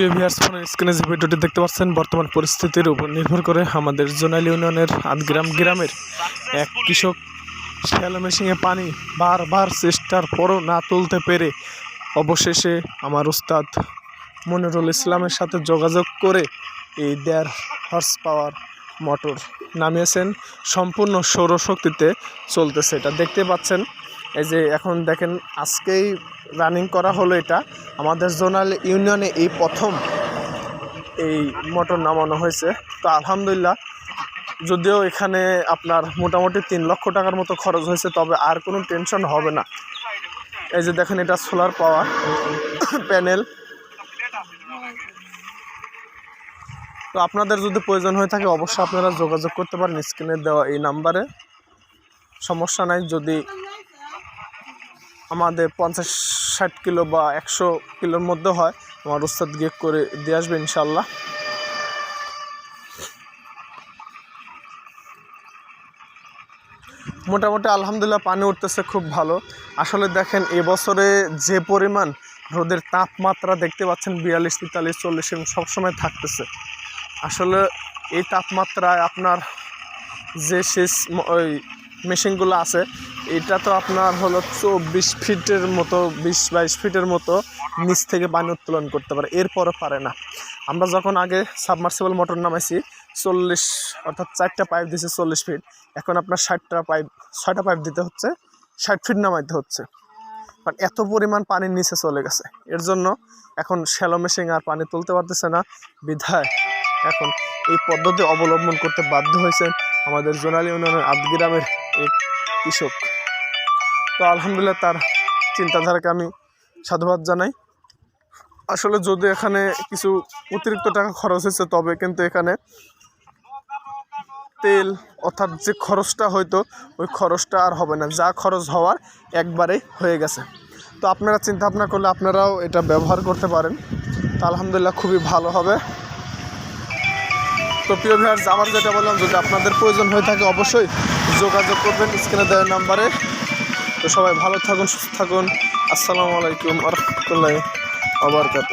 প্রিয় ভিউয়ার্স ফোনের স্ক্রিনে যে ভিডিওটি দেখতে পাচ্ছেন, বর্তমান পরিস্থিতির উপর নির্ভর করে আমাদের জোনাল ইউনিয়নের আদগ্রাম গ্রামের এক কৃষক শ্যালো মেশিনে পানি বারবার চেষ্টার পরও না তুলতে পেরে অবশেষে আমার উস্তাদ মনিরুল ইসলামের সাথে যোগাযোগ করে এই দেড় হর্স পাওয়ার মোটর নামিয়েছেন। সম্পূর্ণ সৌরশক্তিতে চলতেছে এটা। দেখতে পাচ্ছেন এই যে এখন দেখেন, আজকেই রানিং করা হলো এটা। আমাদের জোনাল ইউনিয়নে এই প্রথম এই মোটর নামানো হয়েছে। তো আলহামদুলিল্লাহ, যদিও এখানে আপনার মোটামুটি তিন লক্ষ টাকার মতো খরচ হয়েছে, তবে আর কোনো টেনশন হবে না। এই যে দেখেন, এটা সোলার পাওয়ার প্যানেল তো আপনাদের যদি প্রয়োজন হয়ে থাকে, অবশ্যই আপনারা যোগাযোগ করতে পারেন স্ক্রিনে দেওয়া এই নাম্বারে। সমস্যা নাই, যদি আমাদের পঞ্চাশ ষাট কিলো বা একশো কিলোর মধ্যে হয়। আমার উস্তাদ গিয়ে করে দিয়ে আসবে ইনশাল্লাহ মোটামুটি আলহামদুলিল্লাহ পানি উঠতেছে খুব ভালো। আসলে দেখেন এবছরে যে পরিমাণ রোদের তাপমাত্রা দেখতে পাচ্ছেন, বিয়াল্লিশ, তেতাল্লিশ, চল্লিশ সবসময় থাকতেছে। আসলে এই তাপমাত্রায় আপনার যে শেষ ওই মেশিনগুলো আছে এটা তো আপনার হলো চব্বিশ ফিটের মতো, বিশ বাইশ ফিটের মতো নিচ থেকে পানি উত্তোলন করতে পারে। এরপরও পারে না। আমরা যখন আগে সাবমার্সিবল মোটর নামাইছি, চল্লিশ অর্থাৎ চারটা পাইপ দিছে চল্লিশ ফিট এখন আপনার ষাটটা পাইপ ছয়টা পাইপ দিতে হচ্ছে, ষাট ফিট নামাইতে হচ্ছে। কারণ এত পরিমাণ পানির নিচে চলে গেছে। এর জন্য এখন শ্যালো মেশিন আর পানি তুলতে পারতেছে না। বিধায় এখন এই পদ্ধতি অবলম্বন করতে বাধ্য হয়েছেন আমাদের জোনালী ইউনিয়নের আদগ্রামের এক কৃষক। তো আলহামদুলিল্লাহ তার চিন্তাধারাকে আমি সাধুবাদ জানাই। আসলে যদি এখানে কিছু অতিরিক্ত টাকা খরচ হয়েছে, তবে কিন্তু এখানে তেল, অর্থাৎ যে খরচটা হয়তো, ওই খরচটা আর হবে না। যা খরচ হওয়ার একবারেই হয়ে গেছে। তো আপনারা চিন্তা ভাবনা করলে আপনারাও এটা ব্যবহার করতে পারেন। তো আলহামদুলিল্লাহ খুবই ভালো হবে। তো প্রিয় ভিউয়ার্স, আমার যেটা বললাম, যদি আপনাদের প্রয়োজন হয়ে থাকে, অবশ্যই যোগাযোগ করবেন। স্ক্রিনে দেওয়া নাম্বারে তো সবাই ভালো থাকুন সুস্থ থাকুন। আসসালামু আলাইকুম আরহামতুল্লাহ আবরকাত